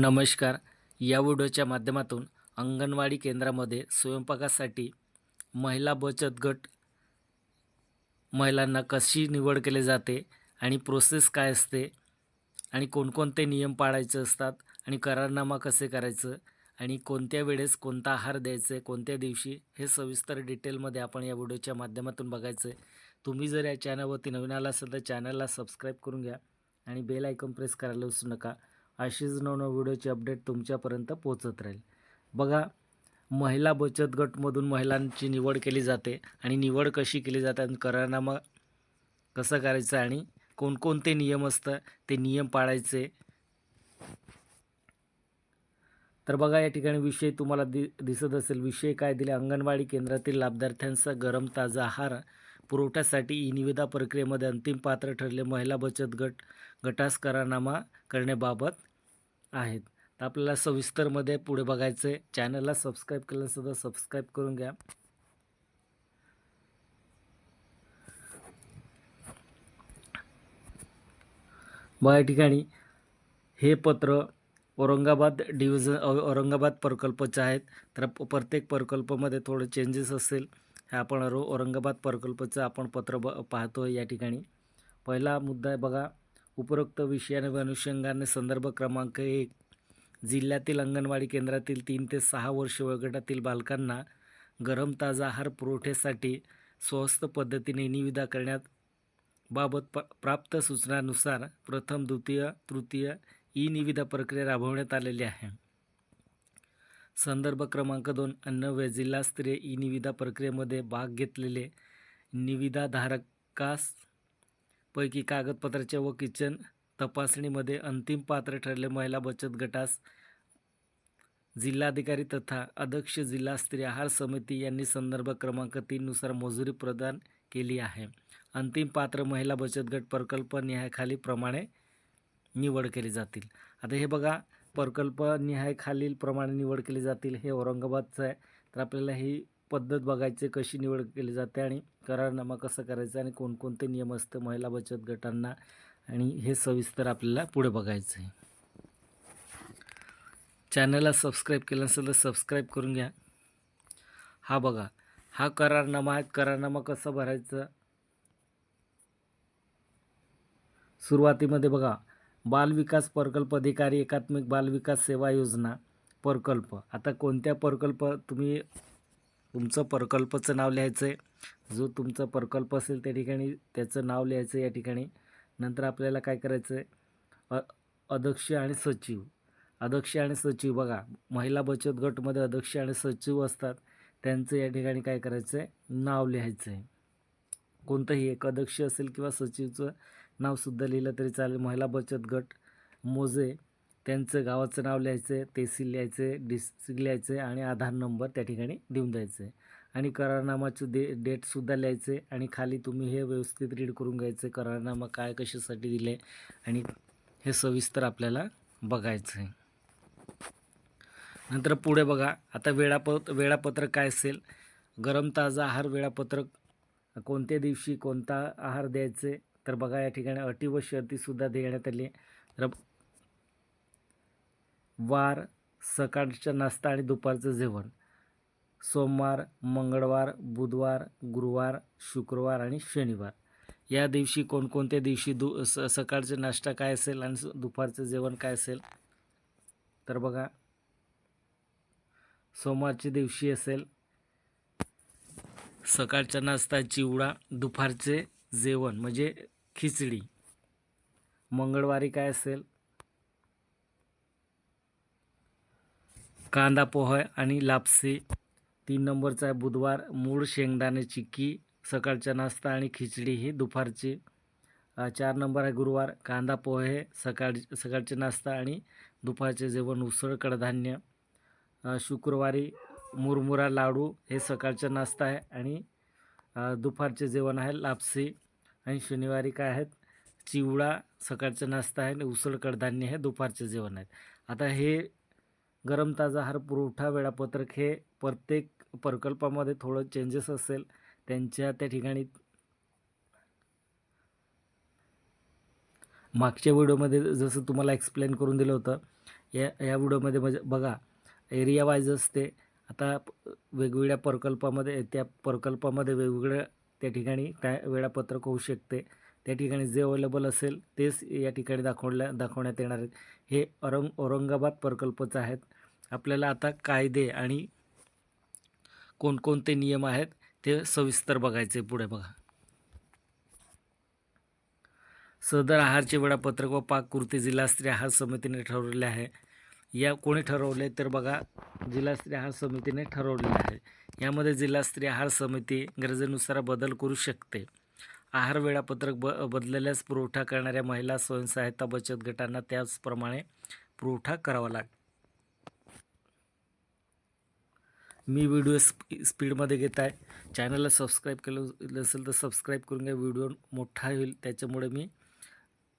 नमस्कार. या व्हिडिओच्या माध्यमातून अंगणवाडी केंद्रामध्ये स्वयंपाकासाठी महिला बचत गट महिलांना कशी निवड केली जाते आणि प्रोसेस काय असते आणि कोणकोणते नियम पाळायचे असतात आणि करारनामा कसे करायचं आणि कोणत्या वेळेस कोणता आहार द्यायचा आहे कोणत्या दिवशी हे सविस्तर डिटेलमध्ये आपण या व्हिडिओच्या माध्यमातून बघायचं आहे तुम्ही जर या चॅनलवरती नवीन आला असेल तर चॅनलला सबस्क्राईब करून घ्या आणि बेल आयकॉन प्रेस करायला विसरू नका. अशीच नवनव व्हिडिओची अपडेट तुमच्यापर्यंत पोहोचत राहील. बघा महिला बचत गटमधून महिलांची निवड केली जाते आणि निवड कशी केली जाते आणि करारनामा कसं करायचं आणि कोणकोणते नियम असतं ते नियम पाळायचे. तर बघा या ठिकाणी विषय तुम्हाला दि दिसत असेल. विषय काय दिले? अंगणवाडी केंद्रातील लाभार्थ्यांचा गरम ताजा आहार पुरवठ्यासाठी ई निविदा प्रक्रियेमध्ये अंतिम पात्र ठरले महिला बचत गट गटास करारनामा करण्याबाबत आहेत. तर आपल्याला सविस्तरमध्ये पुढे बघायचं आहे चॅनलला सबस्क्राईब केलं सुद्धा सबस्क्राईब करून घ्या. बघा ठिकाणी हे पत्र औरंगाबाद डिव्हिजन औरंगाबाद प्रकल्पचे आहेत. तर प्रत्येक प्रकल्पामध्ये थोडं चेंजेस असेल. आपण रो औरंगाबाद प्रकल्पाचं आपण पत्र ब पाहतो या ठिकाणी. पहिला मुद्दा आहे बघा उपरोक्त विषयाने व अनुषंगाने संदर्भ क्रमांक एक. जिल्ह्यातील अंगणवाडी केंद्रातील तीन ते सहा वर्ष वयोगटातील बालकांना गरम ताजा आहार पुरवठ्यासाठी स्वस्त पद्धतीने निविदा करण्यात बाबत प प्राप्त सूचनानुसार प्रथम द्वितीय तृतीय ई निविदा प्रक्रिया राबवण्यात आलेली आहे. संदर्भ क्रमांक दोन अन्न जिल्हा जिल्हास्तरीय ई निविदा प्रक्रियेमध्ये भाग घेतलेले निविदाधारकास पैकी कागदपत्राच्या व किचन तपासणीमध्ये अंतिम पात्र ठरले महिला बचत गटास जिल्हाधिकारी तथा अध्यक्ष जिल्हास्तरीय आहार समिती यांनी संदर्भ क्रमांक तीननुसार मजुरी प्रदान केली आहे. अंतिम पात्र महिला बचत गट प्रकल्प न्यायाखालीप्रमाणे प्रमाणे निवड केली जातील. आता हे बघा प्रकल्प निहाय खालील प्रमाणे निवड केली जातील हे औरंगाबादचं आहे. तर आपल्याला ही पद्धत बघायची कशी निवड केली जाते आणि करारनामा कसं करायचं आणि कोणकोणते नियम असतं महिला बचत गटांना आणि हे सविस्तर आपल्याला पुढे बघायचं आहे. चॅनलला सबस्क्राईब केलं नसेल तर सबस्क्राईब करून घ्या. हा बघा हा करारनामा आहे. करारनामा कसा भरायचा? सुरुवातीमध्ये बघा बालविकास प्रकल्प अधिकारी एकात्मिक बालविकास सेवा योजना प्रकल्प. आता कोणत्या प्रकल्प तुम्ही तुमचं प्रकल्पाचं नाव लिहायचं आहे जो तुमचा प्रकल्प असेल त्या ठिकाणी त्याचं नाव लिहायचं या ठिकाणी. नंतर आपल्याला काय करायचं आहे अ अध्यक्ष आणि सचिव. अध्यक्ष आणि सचिव बघा महिला बचत गटमध्ये अध्यक्ष आणि सचिव असतात. त्यांचं या ठिकाणी काय करायचं आहे नाव लिहायचं आहे कोणतंही एक अध्यक्ष असेल किंवा सचिवचं नावसुद्धा लिहिलं तरी चालेल. महिला बचत गट मोजे त्यांचं गावाचं नाव लिहायचं आहे तहसील लिहायचं आहे डिस्ट्रिक्ट लिहायचं आहे आणि आधार नंबर त्या ठिकाणी देऊन द्यायचं आहे आणि करारनामाचं दे डेटसुद्धा लिहायचं आहे आणि खाली तुम्ही हे व्यवस्थित रीड करून घ्यायचं आहे करारनामा काय कशासाठी दिले आणि हे सविस्तर आपल्याला बघायचं आहे नंतर पुढे बघा आता वेळाप वेळापत्रक काय असेल? गरम ताजा आहार वेळापत्रक कोणत्या दिवशी कोणता आहार द्यायचे तर बघा या ठिकाणी अटी व शर्तीसुद्धा देण्यात आली तर वार सकाळचा नाश्ता आणि दुपारचं जेवण. सोमवार मंगळवार बुधवार गुरुवार शुक्रवार आणि शनिवार. या दिवशी कोणकोणत्या दिवशी दु स सकाळचे नाश्ता काय असेल आणि दुपारचं जेवण काय असेल? तर बघा सोमवारच्या दिवशी असेल सकाळचा नाश्ता चिवडा दुपारचे जेवण. म्हणजे खिचडी. मंगळवारी काय असेल? कांदा पोहे आणि लापसी. तीन नंबरचा आहे बुधवार. मूळ शेंगदाणे चिक्की सकाळचा नाश्ता आणि खिचडी ही दुपारची. चार नंबर आहे गुरुवार. कांदा पोहे सकाळ सकाळचे नाश्ता आणि दुपारचे जेवण उसळ कडधान्य. शुक्रवारी मुरमुरा लाडू हे सकाळचा नाश्ता आहे आणि दुपारचे जेवण आहे लापसी. आणि शनिवारी काय आहेत? चिवडा सकाळचा नाश्ता आहे आणि उसळ कडधान्य हे दुपारचे जेवण आहेत. आता हे गरम ताजा आहार पुरवठा वेळापत्रक हे प्रत्येक प्रकल्पामध्ये थोडं चेंजेस असेल त्यांच्या त्या ठिकाणी मागच्या व्हिडिओमध्ये जसं तुम्हाला एक्सप्लेन करून दिलं होतं या या व्हिडिओमध्ये म्हणजे बघा एरिया वाईज असते. आता वेगवेगळ्या प्रकल्पामध्ये त्या प्रकल्पामध्ये वेगवेगळ्या त्या ठिकाणी काय वेळापत्रक होऊ शकते. त्या ठिकाणी जे अवेलेबल असेल तेच या ठिकाणी दाखवल्या दाखवण्यात येणार आहेत. हे औरंग औरंगाबाद प्रकल्पच आहेत. आपल्याला आता कायदे आणि कोणकोणते नियम आहेत ते सविस्तर बघायचे पुढे बघा. सदर आहारचे वेळापत्रक व पाककृती जिल्हास्तरीय आहार समितीने ठरवलेले आहे. या कोणी ठरवले तर बघा जिल्हास्तरीय आहार समितीने ठरवलेले आहे. यामध्ये जिल्हास्तरीय आहार समिती गरजेनुसार बदल करू शकते. आहार वेळापत्रक ब बदलल्यास पुरवठा करणाऱ्या महिला स्वयंसहायता बचत गटांना त्याचप्रमाणे पुरवठा करावा लाग मी व्हिडिओ स्पी स्पीडमध्ये घेत आहे. चॅनलला सबस्क्राईब केलं असेल तर सबस्क्राईब करून घ्या. व्हिडिओ मोठा होईल त्याच्यामुळे मी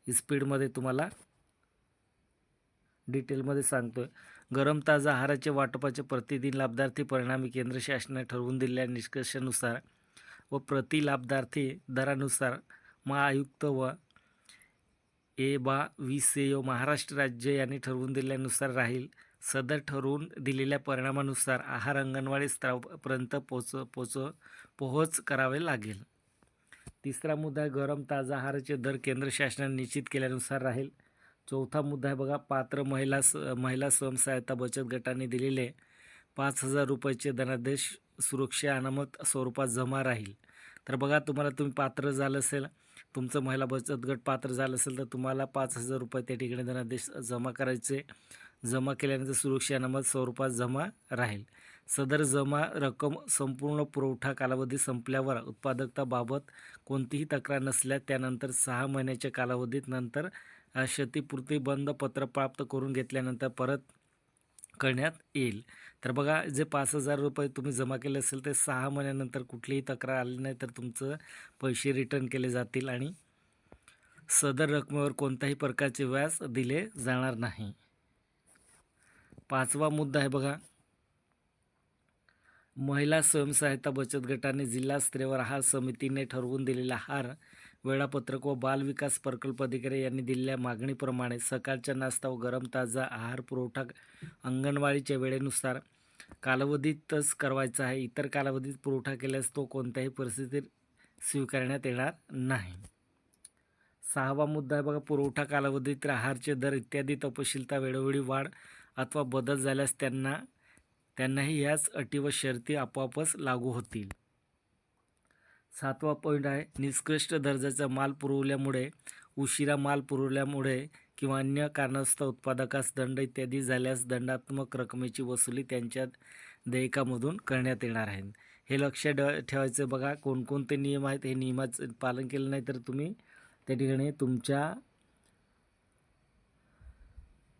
स्पीडमध्ये तुम्हाला डिटेलमध्ये सांगतो आहे गरम ताजा आहाराचे वाटपाचे प्रतिदिन लाभार्थी परिणामी केंद्र शासनाने ठरवून दिलेल्या निष्कर्षानुसार व प्रति लाभार्थी दरानुसार महाआयुक्त व ए बा वी सेओ महाराष्ट्र राज्य यांनी ठरवून दिल्यानुसार राहील. सदर ठरवून दिलेल्या परिणामानुसार आहार अंगणवाडी स्तरापर्यंत पोच पोच पोहोच करावे लागेल. तिसरा मुद्दा आहे गरम ताजा आहाराचे दर केंद्र शासनाने निश्चित केल्यानुसार राहील. चौथा मुद्दा आहे बघा पात्र महिला स महिला स्वयंसहायता बचत गटाने दिलेले पाच हजार रुपयाचे धनादेश सुरक्षा अनामत स्वरूपात जमा राहील. तर बघा तुम्हाला तुम्ही पात्र झालं असेल तुमचं महिला बचत गट पात्र झालं असेल तर तुम्हाला पाच हजार रुपये त्या ठिकाणी धनादेश जमा करायचे. जमा केल्यानंतर सुरक्षा अनामत स्वरूपात जमा राहील. सदर जमा रक्कम संपूर्ण पुरवठा कालावधी संपल्यावर उत्पादकताबाबत कोणतीही तक्रार नसल्यास त्यानंतर सहा महिन्याच्या कालावधीत नंतर क्षतिपूर्ती बंद पत्र प्राप्त करून घेतल्यानंतर परत करण्यात येईल. तर बघा जे पाच हजार रुपये तुम्ही जमा केले असेल ते सहा महिन्यानंतर कुठलीही तक्रार आली नाही तर तुमचं पैसे रिटर्न केले जातील आणि सदर रकमेवर कोणत्याही प्रकारचे व्याज दिले जाणार नाही. पाचवा मुद्दा आहे बघा. महिला स्वयंसहायता बचत गटाने जिल्हा स्त्रीवर आहार समितीने ठरवून दिलेला हार वेळापत्रक व बाल विकास प्रकल्प अधिकारी यांनी दिलेल्या मागणीप्रमाणे सकाळच्या नाश्ता व गरम ताजा आहार पुरवठा अंगणवाडीच्या वेळेनुसार कालावधीतच करवायचा आहे. इतर कालावधीत पुरवठा केल्यास तो कोणत्याही परिस्थितीत स्वीकारण्यात येणार नाही. सहावा मुद्दा आहे बघा पुरवठा कालावधीत आहारचे दर इत्यादी तपशीलता वेळोवेळी वाढ अथवा बदल झाल्यास त्यांना त्यांनाही याच अटी व शर्ती आपोआपच लागू होतील. सातवा पॉईंट आहे. निष्कृष्ट दर्जाचा माल पुरवल्यामुळे उशिरा माल पुरवल्यामुळे किंवा अन्य कारणास्तव उत्पादकास दंड इत्यादी झाल्यास दंडात्मक रकमेची वसुली त्यांच्या देयकामधून करण्यात येणार आहे. हे लक्ष ड- ठेवायचं बघा कोणकोणते नियम आहेत हे नियमाचं पालन केलं नाही तर तुम्ही त्या ठिकाणी तुमच्या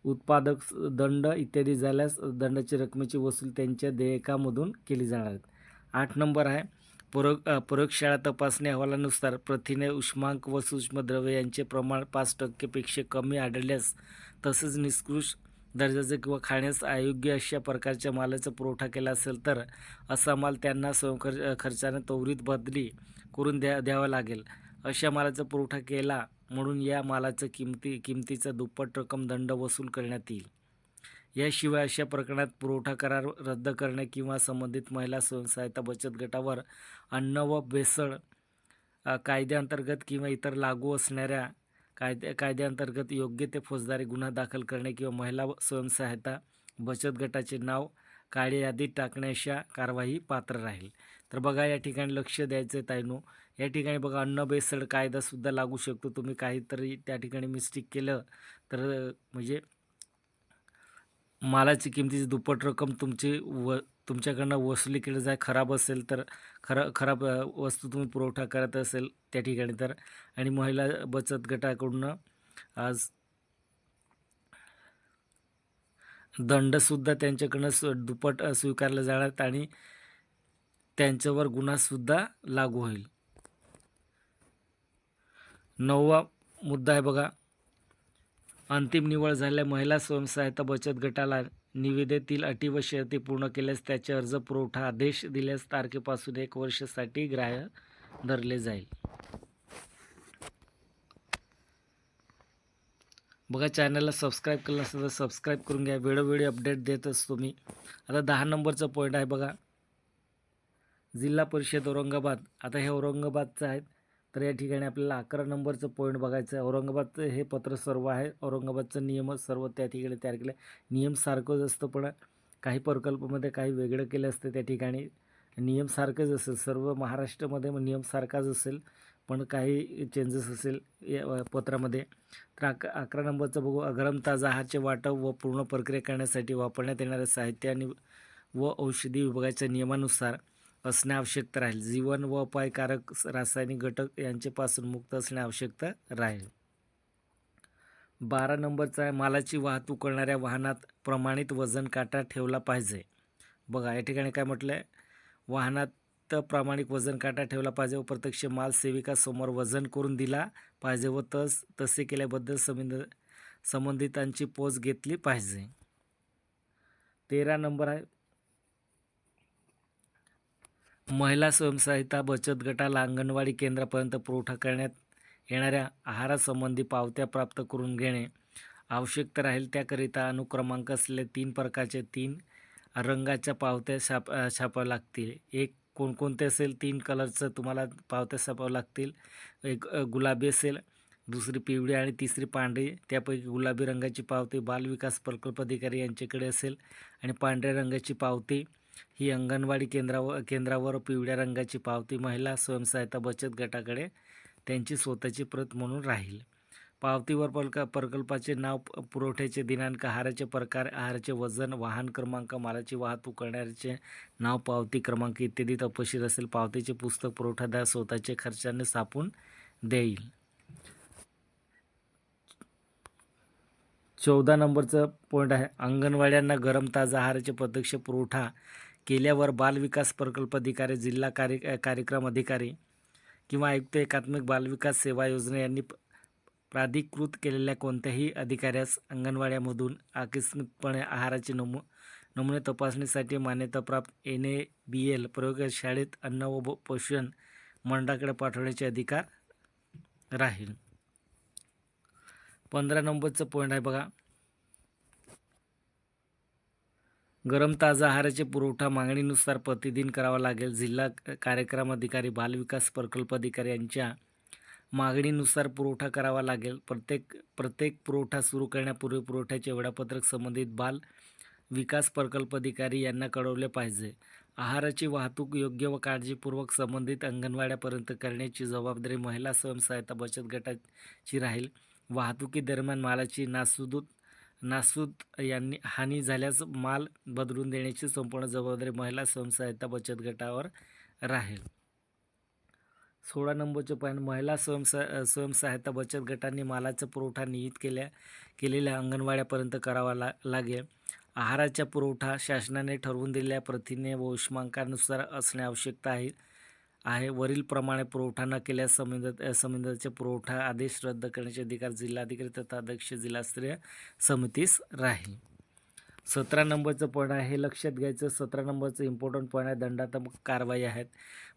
उत्पादक दंड इत्यादी झाल्यास दंडाची रकमेची वसूल त्यांच्या देयकामधून केली जाणार आहे आठ नंबर आहे. प्रयोग प्रयोगशाळा तपासणी अहवालानुसार प्रथिने उष्मांक व सूक्ष्मद्रव्य यांचे प्रमाण पाच टक्केपेक्षा कमी आढळल्यास तसेच निष्कृष्ट दर्जाचे किंवा खाण्यास अयोग्य अशा प्रकारच्या मालाचा पुरवठा केला असेल तर असा माल त्यांना स्वयंखर्च खर्चाने त्वरित बदली करून द्या द्यावा लागेल. अशा मालाचा पुरवठा केला म्हणून या मालाचं किमती किमतीचा दुप्पट रक्कम दंड वसूल करण्यात येईल. याशिवाय अशा प्रकरणात पुरवठा करार रद्द करणे किंवा संबंधित महिला स्वयंसहायता बचत गटावर अन्न व भेसळ कायद्याअंतर्गत किंवा इतर लागू असणाऱ्या कायद्या कायद्याअंतर्गत योग्य ते फौजदारी गुन्हा दाखल करणे किंवा महिला व स्वयंसहायता बचत गटाचे नाव काळे यादीत टाकण्याच्या कारवाई पात्र राहील. तर बघा या ठिकाणी लक्ष द्यायचं आहे ताईनो. या ठिकाणी बघा अन्न बेसळ कायदासुद्धा लागू शकतो. तुम्ही काहीतरी त्या ठिकाणी मिस्टेक केलं तर म्हणजे मालाची किमतीची दुप्पट रक्कम तुमची व तुमच्याकडनं वसुली केली जाय खराब असेल तर खरा खराब वस्तू तुम्ही पुरवठा करत असेल त्या ठिकाणी तर. आणि महिला बचत गटाकडून आज दंडसुद्धा त्यांच्याकडनं स्व दुप्पट स्वीकारला जाणार आणि त्यांच्यावर गुन्हासुद्धा लागू होईल. नववा मुद्दा आहे बघा. अंतिम निवड झालेल्या महिला स्वयंसहायता बचत गटाला निविदेतील अटी व शर्ती पूर्ण केल्यास त्याचे अर्ज पुरवठा आदेश दिल्यास तारखेपासून एक वर्षासाठी ग्राह्य धरले जाईल. बघा चॅनलला सबस्क्राईब केलं नसेल तर सबस्क्राईब करून घ्या. वेळोवेळी अपडेट देत असतो मी. आता दहा नंबरचं पॉईंट आहे बघा. जिल्हा परिषद औरंगाबाद. आता हे औरंगाबादचं आहेत. तर या ठिकाणी आपल्याला अकरा नंबरचं पॉईंट बघायचं आहे. औरंगाबादचं हे पत्र सर्व आहे. औरंगाबादचं नियम सर्व त्या ठिकाणी तयार केलं आहे. नियम सारखंच असतं पण काही प्रकल्पामध्ये काही वेगळं केलं असतं त्या ठिकाणी. नियम सारखंच असेल. सर्व महाराष्ट्रामध्ये मग नियम सारखाच असेल पण काही चेंजेस असेल या पत्रामध्ये. तर अक अकरा नंबरचं बघू. अगरम जहाचे वाटप व पूर्ण प्रक्रिया करण्यासाठी वापरण्यात येणारे साहित्य आणि व औषधी विभागाच्या नियमानुसार असणे आवश्यकता राहील. जीवन व अपायकारक रासायनिक घटक यांच्यापासून मुक्त असणे आवश्यकता राहील. बारा नंबरचा आहे मालाची वाहतूक करणाऱ्या वाहनात प्रमाणित वजन काटा ठेवला पाहिजे. बघा या ठिकाणी काय म्हटलं आहे वाहनात प्रामाणिक वजन काटा ठेवला पाहिजे व प्रत्यक्ष माल सेविकासमोर वजन करून दिला पाहिजे व तस तसे केल्याबद्दल संबंध संबंधितांची पोच घेतली पाहिजे. तेरा नंबर आहे महिला स्वयंसहायता बचत गटाला अंगणवाडी केंद्रापर्यंत पुरवठा करण्यात येणाऱ्या आहारासंबंधी पावत्या प्राप्त करून घेणे आवश्यक राहील. त्याकरिता अनुक्रमांक असलेले तीन प्रकारचे तीन रंगाच्या पावत्या छाप छापाव्या लागतील. एक कोणकोणते असेल तीन कलरचं तुम्हाला पावत्या छापाव्या लागतील. एक गुलाबी असेल दुसरी पिवळी आणि तिसरी पांढरी. त्यापैकी गुलाबी रंगाची पावती बालविकास प्रकल्प अधिकारी यांच्याकडे असेल आणि पांढऱ्या रंगाची पावती ही अंगणवाडी केंद्रावर केंद्रावर पिवळ्या रंगाची पावती महिला स्वयंसहायता बचत गटाकडे त्यांची स्वतःची प्रत म्हणून राहील. पावतीवर प्रक प्रकल्पाचे नाव पुरवठ्याचे दिनांक आहाराचे प्रकार आहाराचे वजन वाहन क्रमांक मालाची वाहतूक करणाऱ्याचे नाव पावती क्रमांक इत्यादी तपशील असेल पावतीचे पुस्तक पुरवठादार स्वतःचे खर्चाने सापून देईल. चौदा नंबरचं पॉईंट आहे. अंगणवाड्यांना गरम ताजा आहाराचे प्रत्यक्ष पुरवठा केल्यावर बालविकास प्रकल्प अधिकारी जिल्हा कार्य कार्यक्रम अधिकारी किंवा आयुक्त एकात्मिक बालविकास सेवा योजना यांनी प्राधिकृत केलेल्या कोणत्याही अधिकाऱ्यास अंगणवाड्यामधून आकस्मिकपणे आहाराचे नमू नमुने तपासणीसाठी मान्यताप्राप्त एन ए बी एल प्रयोगशाळेत अन्न व पोषण मंडळाकडे पाठवण्याचे अधिकार राहील. पंधरा नंबरचं पॉईंट आहे बघा. गरम ताजा आहाराचे पुरवठा मागणीनुसार प्रतिदिन करावा लागेल. जिल्हा कार्यक्रम अधिकारी बालविकास प्रकल्प अधिकारी यांच्या मागणीनुसार पुरवठा करावा लागेल. प्रत्येक प्रत्येक पुरवठा सुरू करण्यापूर्वी पुरवठ्याचे वेळापत्रक संबंधित बाल विकास प्रकल्प अधिकारी यांना कळवले पाहिजे. आहाराची वाहतूक योग्य व काळजीपूर्वक संबंधित अंगणवाड्यापर्यंत करण्याची जबाबदारी महिला स्वयंसहायता बचत गटाची राहील. वाहतुकीदरम्यान मालाची नासुदूत नासूद यांनी हानी झाल्यास माल बदलून देण्याची संपूर्ण जबाबदारी महिला स्वयंसहायता बचत गटावर राहील. सोळा नंबरचे पॉईंट महिला स्वयंसहा स्वयंसहायता बचत गटांनी मालाचा पुरवठा निहित केल्या केलेल्या अंगणवाड्यापर्यंत करावा ला लागेल. आहाराचा पुरवठा शासनाने ठरवून दिलेल्या प्रथिने व उष्मांकानुसार असणे आवश्यकता आहे. आहे. वरीलप्रमाणे पुरवठा न केल्यास संबंधित संबंधाचे पुरवठा आदेश रद्द करण्याचे अधिकार जिल्हाधिकारी तथा अध्यक्ष जिल्हास्तरीय समितीस राहील. सतरा नंबरचं पॉईंट आहे. हे लक्षात घ्यायचं. सतरा नंबरचं इम्पॉर्टंट पॉईंट आहे. दंडात्मक कारवाई आहेत.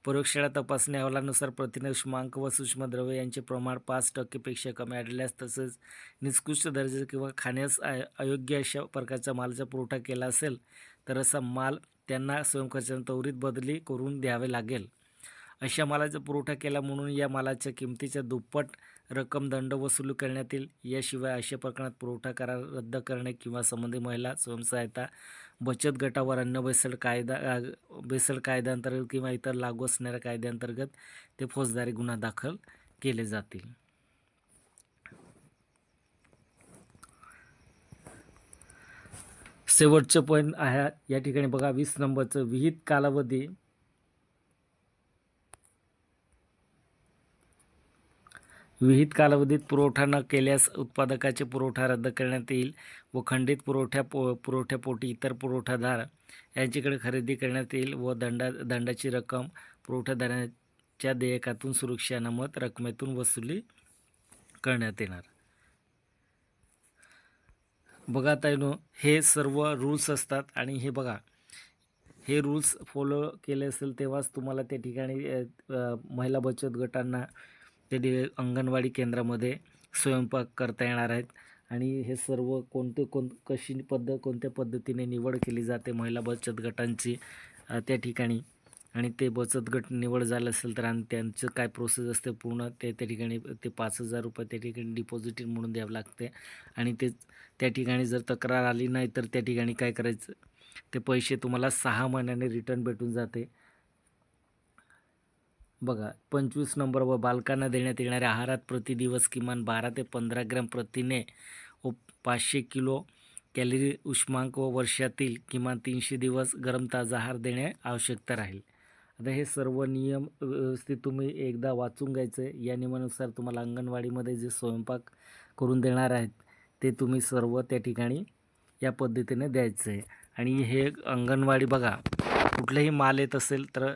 प्रयोगशाळा तपासणी अहवालानुसार प्रथिने उष्मांक व सूक्ष्मद्रव्य यांचे प्रमाण पाच टक्केपेक्षा कमी आढळल्यास तसेच निकृष्ट दर्जाचे किंवा खाण्यास अयोग्य अशा प्रकारच्या मालाचा पुरवठा केला असेल तर असा माल त्यांना स्वयंखर्चाने त्वरित बदली करून द्यावे लागेल. अशा मालाचा पुरवठा केला म्हणून या मालाच्या किमतीच्या दुप्पट रक्कम दंड वसूल करण्यात येईल याशिवाय अशा प्रकरणात पुरवठा करार रद्द करणे किंवा संबंधित महिला स्वयंसहायता बचत गटावर अन्न बेसड कायदा बेसड कायद्याअंतर्गत किंवा इतर लागू असणाऱ्या कायद्याअंतर्गत ते फौजदारी गुन्हा दाखल केले जातील. शेवटचं पॉईंट आहे या ठिकाणी बघा वीस नंबरचं विहित कालावधी विहित कालावधीत पुरवठा न केल्यास उत्पादकाचे पुरवठा रद्द करण्यात येईल व खंडित पुरवठ्या पो पुरवठ्यापोटी इतर पुरवठादार यांच्याकडे खरेदी करण्यात येईल व दंडा दंडाची रक्कम पुरवठादाराच्या देयकातून सुरक्षा अनामत रकमेतून वसुली करण्यात येणार. बघा ताईनो हे सर्व रूल्स असतात आणि हे बघा हे रूल्स फॉलो केले असेल तेव्हाच तुम्हाला त्या ठिकाणी महिला बचत गटांना ते अंगणवाडी केंद्रामध्ये स्वयंपाक करता येणार आहेत. आणि हे सर्व कोणते कोण कशी पद्धत कोणत्या पद्धतीने निवड केली जाते महिला बचत गटांची त्या ठिकाणी? आणि ते बचत गट निवड झालं असेल तर आणि त्यांचं काय प्रोसेस असते पूर्ण ते त्या ठिकाणी ते पाच हजार रुपये त्या ठिकाणी डिपॉझिट म्हणून द्यावं लागते. आणि ते त्या ठिकाणी जर तक्रार आली नाही तर त्या ठिकाणी काय करायचं? ते पैसे तुम्हाला सहा महिन्याने रिटर्न भेटून जाते. बघा पंचवीस नंबर व बालकांना देण्यात येणाऱ्या आहारात प्रति दिवस किमान बारा ते पंधरा ग्रॅम प्रथिने व पाचशे किलो कॅलरी उष्मांक व वर्षातील किमान तीनशे दिवस गरम ताजा आहार देणे आवश्यकता राहील. आता हे सर्व नियम व्यवस्थित तुम्ही एकदा वाचून घ्यायचं. आहे या नियमानुसार तुम्हाला अंगणवाडीमध्ये जे स्वयंपाक करून देणार आहेत ते तुम्ही सर्व त्या ठिकाणी या पद्धतीने द्यायचं. आहे आणि हे अंगणवाडी बघा कुठलाही माल येत असेल तर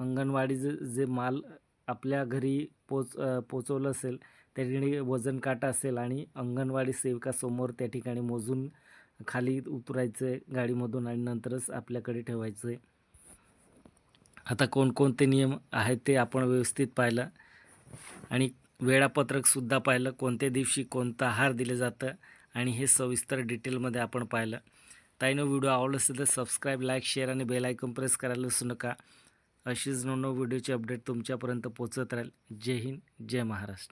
अंगणवाडीचं जे माल आपल्या घरी पोच पोचवलं असेल त्या ठिकाणी वजन काटा असेल आणि अंगणवाडी सेविकासमोर त्या ठिकाणी मोजून खाली उतरायचं आहे गाडीमधून आणि नंतरच आपल्याकडे ठेवायचं आहे आता कोणकोणते नियम आहेत ते आपण व्यवस्थित पाहिलं आणि वेळापत्रकसुद्धा पाहिलं कोणत्या दिवशी कोणतं आहार दिलं जातं आणि हे सविस्तर डिटेलमध्ये आपण पाहिलं. ताईनं व्हिडिओ आवडला असेल तर सबस्क्राईब लाईक शेअर आणि बेल आयकॉन प्रेस करायला विसरू नका. अशीच नवनव व्हिडिओची अपडेट तुमच्यापर्यंत पोचत राहील. जय हिंद जय महाराष्ट्र.